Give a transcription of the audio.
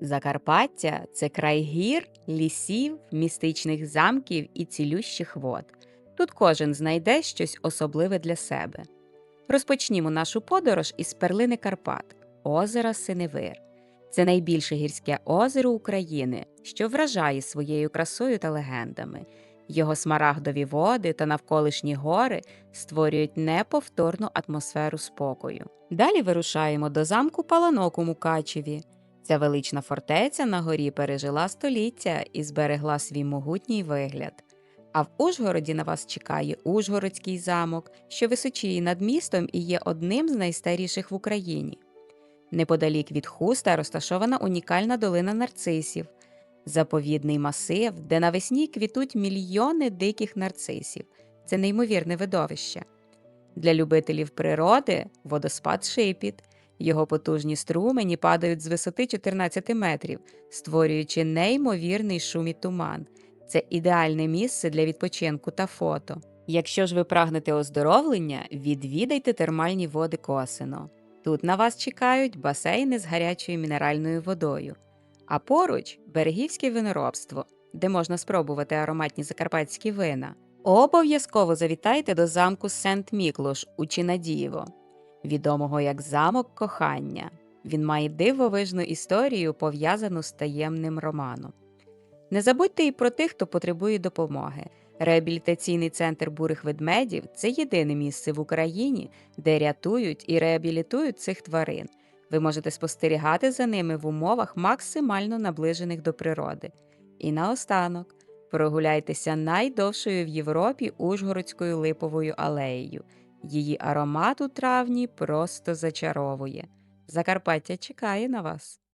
Закарпаття це край гір, лісів, містичних замків і цілющих вод. Тут кожен знайде щось особливе для себе. Розпочнімо нашу подорож із перлини Карпат озера Синевир. Це найбільше гірське озеро України, що вражає своєю красою та легендами. Його смарагдові води та навколишні гори створюють неповторну атмосферу спокою. Далі вирушаємо до замку Паланок у Мукачеві. Ця велична фортеця на горі пережила століття і зберегла свій могутній вигляд. А в Ужгороді на вас чекає Ужгородський замок, що височіє над містом і є одним з найстаріших в Україні. Неподалік від хуста розташована унікальна долина нарцисів, заповідний масив, де навесні квітуть мільйони диких нарцисів. Це неймовірне видовище. Для любителів природи водоспад Шипіт. Його потужні струмені падають з висоти 14 метрів, створюючи неймовірний шум і туман. Це ідеальне місце для відпочинку та фото. Якщо ж ви прагнете оздоровлення, відвідайте термальні води Косино. Тут на вас чекають басейни з гарячою мінеральною водою, а поруч берегівське виноробство, де можна спробувати ароматні закарпатські вина. Обов'язково завітайте до замку Сент Міклош у Чинадієво, відомого як замок кохання. Він має дивовижну історію, пов'язану з таємним романом. Не забудьте і про тих, хто потребує допомоги. Реабілітаційний центр бурих ведмедів це єдине місце в Україні, де рятують і реабілітують цих тварин. Ви можете спостерігати за ними в умовах максимально наближених до природи. І наостанок прогуляйтеся найдовшою в Європі Ужгородською липовою алеєю. Її аромат у травні просто зачаровує. Закарпаття чекає на вас.